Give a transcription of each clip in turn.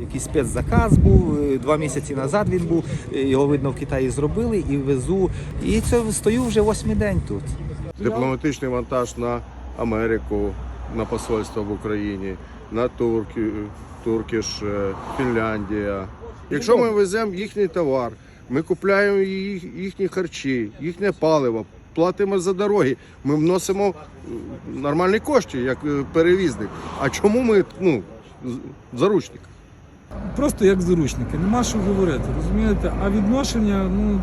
Якийсь спецзаказ був, е, два місяці назад він був, е, його видно в Китаї зробили і везу. І це стою вже восьмий день тут. Дипломатичний вантаж на Америку, на посольство в Україні, на Туркію, Туркіш, е, Фінляндія. Якщо ми веземо їхній товар, ми купляємо їх, їхні харчі, їхнє паливо, платимо за дороги, ми вносимо нормальні кошти як перевізник. А чому ми ну, заручник? Просто як заручники, нема що говорити, розумієте? А відношення, ну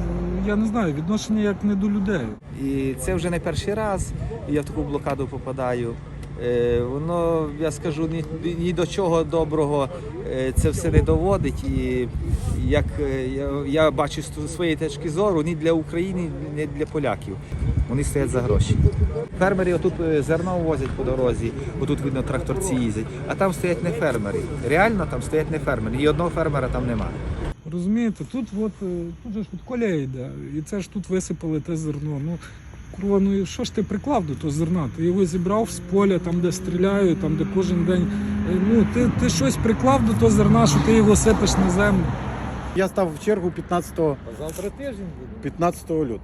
я не знаю, відношення як не до людей. І це вже не перший раз я в таку блокаду попадаю. Е, Воно, я скажу, ні, ні до чого доброго е, це все не доводить. І як е, я, я бачу з своєї точки зору, ні для України, ні для поляків. Вони стоять за гроші. Фермери отут е, зерно возять по дорозі, отут видно тракторці їздять, а там стоять не фермери. Реально там стоять не фермери. І одного фермера там немає. Розумієте, тут от е, тут же ж тут колія йде, і це ж тут висипали те зерно. Ну курва, ну і що ж ти приклав до того зерна? Ти його зібрав з поля, там де стріляють, там де кожен день. е, Ну ти, ти щось приклав до того зерна, що ти його сипеш на землю. Я став в чергу 15, Завтра тиждень буде. 15 лютого.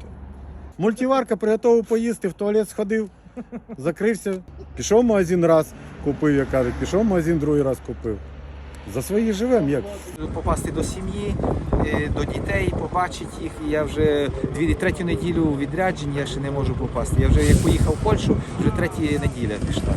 Мультиварка приготував поїсти, в туалет сходив, закрився. Пішов в магазин раз, купив, як кажуть, пішов в магазин другий раз купив. За свої живем, як? попасти до сім'ї, е, до дітей, побачити їх. Я вже третю неділю у відрядженні я ще не можу попасти. Я вже як поїхав в Польщу, вже третя неділя пішла.